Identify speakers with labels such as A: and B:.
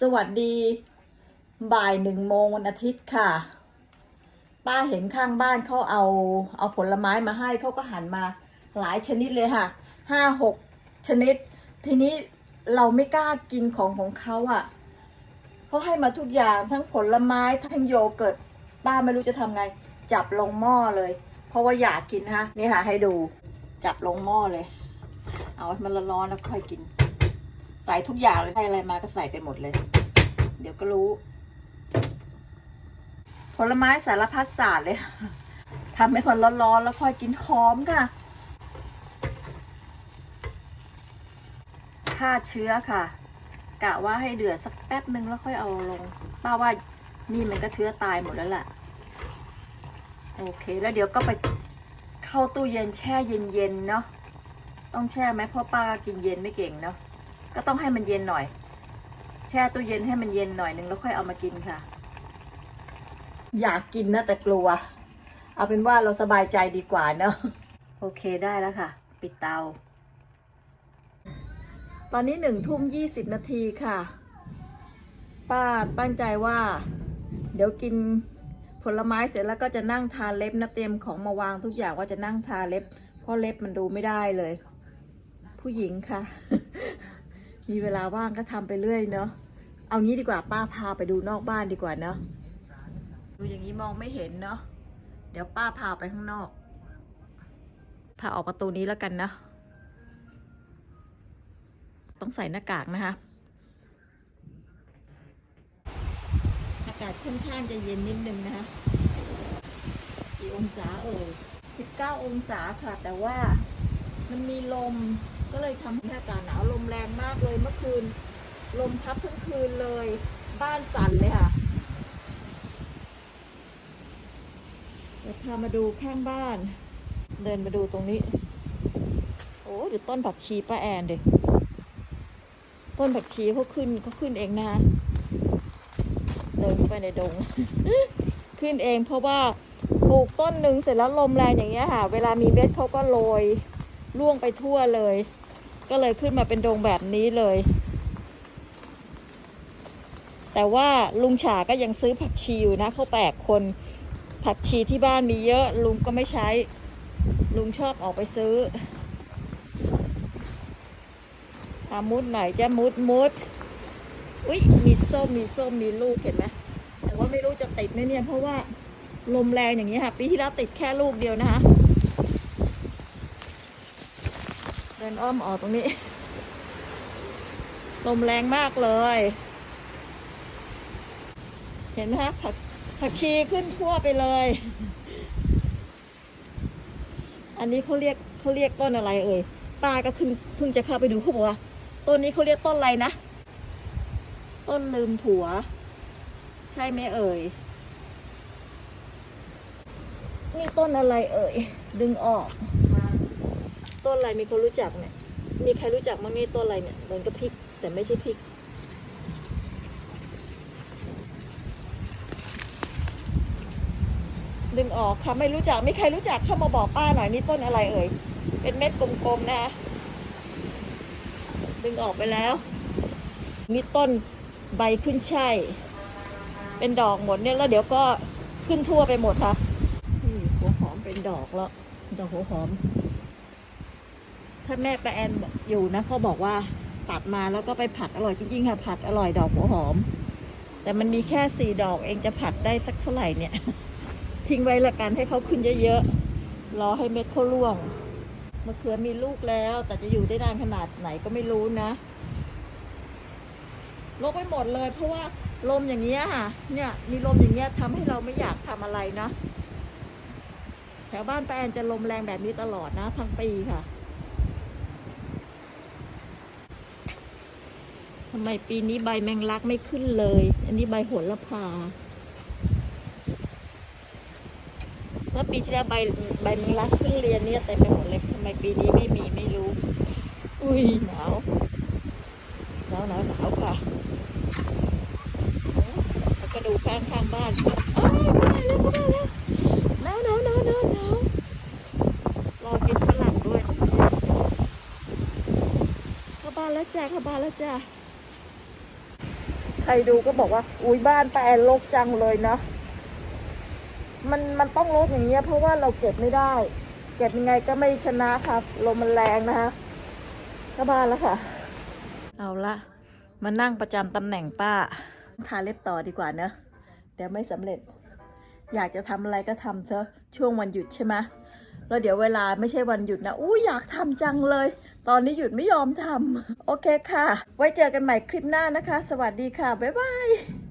A: สวัสดี บ่ายหนึ่งโมงวันอาทิตย์ค่ะ ป้าเห็นข้างบ้านเขาเอาเอาผลไม้มาให้เขาก็หันมาหลายชนิดเลยค่ะห้าหกชนิด ทีนี้เราไม่กล้ากินของของเขาอะ่ะเขาให้มาทุกอย่างทั้งผลไม้ทั้งโยเกิร์ตป้าไม่รู้จะทำไง จับลงหม้อเลย เพราะว่าอยากกินฮะนี่ค่ะให้ดูจับลงหม้อเลย เอาให้มันร้อนๆแล้วค่อยกิน ใส่ทุกอย่างเลยให้อะไรมาก็ใส่ไปหมดเลย เดี๋ยวก็รู้ ผลไม้สารพัดศาสตร์เลยทำให้มันร้อนๆแล้วค่อยกินหอมค่ะฆ่าเชื้อค่ะ กะว่าให้เดือดสักแป๊บหนึ่งแล้วค่อยเอาลง ป้าว่านี่มันก็เชื้อตายหมดแล้วแหละโอเค แล้วเดี๋ยวก็ไปเข้าตู้เย็นแช่เย็นๆเนาะต้องแช่ไหมเพราะป้าก็กินเย็นไม่เก่งเนาะ ก็ต้องให้มันเย็นหน่อย แช่ตู้เย็นให้มันเย็นหน่อยนึงแล้วค่อยเอามากินค่ะ อยากกินนะแต่กลัว เอาเป็นว่าเราสบายใจดีกว่าเนาะโอเคได้แล้วค่ะ ปิดเตา ตอนนี้หนึ่งทุ่มยี่สิบนาทีค่ะ ป้าตั้งใจว่า เดี๋ยวกินผลไม้เสร็จแล้วก็จะนั่งทาเล็บนะเตรียมของมาวางทุกอย่างว่าจะนั่งทาเล็บ เพราะเล็บมันดูไม่ได้เลย ผู้หญิงค่ะ มีเวลาว่างก็ทำไปเรื่อยเนาะเอางี้ดีกว่าป้าพาไปดูนอกบ้านดีกว่าเนาะดูอย่างนี้มองไม่เห็นเนาะเดี๋ยวป้าพาไปข้างนอกพาออกประตูนี้แล้วกันนะ ต้องใส่หน้ากากนะคะอากาศค่อนข้างจะเย็นนิดนึงนะคะกี่องศาเอ่ย19 องศาค่ะ แต่ว่ามันมีลม ก็เลยทำให้อากาศหนาวลมแรงมากเลยเมื่อคืน ลมพัดทั้งคืนเลย บ้านสั่นเลยค่ะเดี๋ยวพามาดูข้างบ้าน เดินมาดูตรงนี้ โอ้ดูต้นผักชีป้าแอนเด็กต้นผักชีเขาขึ้นเขาขึ้นเองนะคะเดินเข้าไปในดง ขึ้นเองเพราะว่าปลูกต้นหนึ่งเสร็จแล้วลมแรงอย่างเงี้ยค่ะ เวลามีเม็ดเขาก็โรยร่วงไปทั่วเลย ก็เลยขึ้นมาเป็นดงแบบนี้เลย แต่ว่าลุงฉาก็ยังซื้อผักชีอยู่นะเขาแปลกคน ผักชีที่บ้านมีเยอะ ลุงก็ไม่ใช้ ลุงชอบออกไปซื้ออามุดไหนจะมุดมุดอุ้ยมีส้มมีส้มมีลูกเห็นไหมแต่ว่าไม่รู้จะติดไหมเนี่ยเพราะว่าลมแรงอย่างนี้ค่ะ ปีที่แล้วติดแค่ลูกเดียวนะคะ เดินอ้อมออกตรงนี้ ลมแรงมากเลย เห็นไหมคะผักผักชีขึ้นทั่วไปเลย อันนี้เขาเรียกเขาเรียกต้นอะไรเอ่ยป้าก็เพิ่งเพิ่งจะเข้าไปดูเขาบอกว่าต้นนี้เขาเรียกต้นอะไรนะ ต้นลืมผัว ใช่ไหมเอ่ยนี่ต้นอะไรเอ่ย ดึงออก ต้นอะไรมีคนรู้จักเนี่ย มีใครรู้จักมั้งนี่ต้นอะไรเนี่ยเหมือนกับพริก แต่ไม่ใช่พริก ดึงออกค่ะไม่รู้จักไม่ใครรู้จักเข้ามาบอกป้าหน่อยนี่ต้นอะไรเอ่ย เป็นเม็ดกลมๆนะ ดึงออกไปแล้ว มีต้นใบขึ้นช่ายเป็นดอกหมดเนี่ยแล้วเดี๋ยวก็ขึ้นทั่วไปหมดค่ะหัวหอมเป็นดอกแล้ว ดอกหัวหอม ถ้าแม่แปแอนอยู่นะเขาบอกว่าตัดมาแล้วก็ไปผัดอร่อยจริงๆค่ะผัดอร่อยดอกหัวหอม แต่มันมีแค่สี่ดอกเองจะผัดได้สักเท่าไหร่เนี่ย ทิ้งไว้ละกันให้เขาขึ้นเยอะๆรอให้เม็ดเขาร่วงมะเขือมีลูกแล้ว แต่จะอยู่ได้นานขนาดไหนก็ไม่รู้นะลกไปหมดเลย เพราะว่าลมอย่างเงี้ยค่ะ เนี่ย มีลมอย่างเงี้ยทำให้เราไม่อยากทำอะไรนะ แถวบ้านแปนจะลมแรงแบบนี้ตลอดนะ ทั้งปีค่ะ ทำไมปีนี้ใบแมงลักไม่ขึ้นเลย อันนี้ใบโหระพาเมื่อปีที่แล้วใบใบแมงลักขึ้นเรียนเนี่ยเต็มไปหมดเลยทำไมปีนี้ไม่มีไม่รู้ อุ้ยหนาวหนาวหนาวหนาวค่ะแล้วก็ดูข้างข้างบ้านอ้าวมาแล้วมาแล้วหนาวหนาวหนาวหนาวหนาวรอกินฝรั่งด้วยเข้าบ้านแล้วจ้าเข้าบ้านแล้วจ้า ใครดูก็บอกว่า อุ้ยบ้านป้าแอนรกจังเลยนะ มันมันต้องรกอย่างเงี้ย เพราะว่าเราเก็บไม่ได้ เก็บยังไงก็ไม่ชนะครับลมมันแรงนะคะก็บ้านแล้วค่ะ เอาละมานั่งประจำตำแหน่งป้า ทาเล็บต่อดีกว่าเนอะเดี๋ยวไม่สำเร็จ อยากจะทำอะไรก็ทำเถอะช่วงวันหยุดใช่ไหม แล้วเดี๋ยวเวลาไม่ใช่วันหยุดนะอู้อยากทำจังเลย ตอนนี้หยุดไม่ยอมทำโอเคค่ะ ไว้เจอกันใหม่คลิปหน้านะคะ สวัสดีค่ะ บ๊ายบาย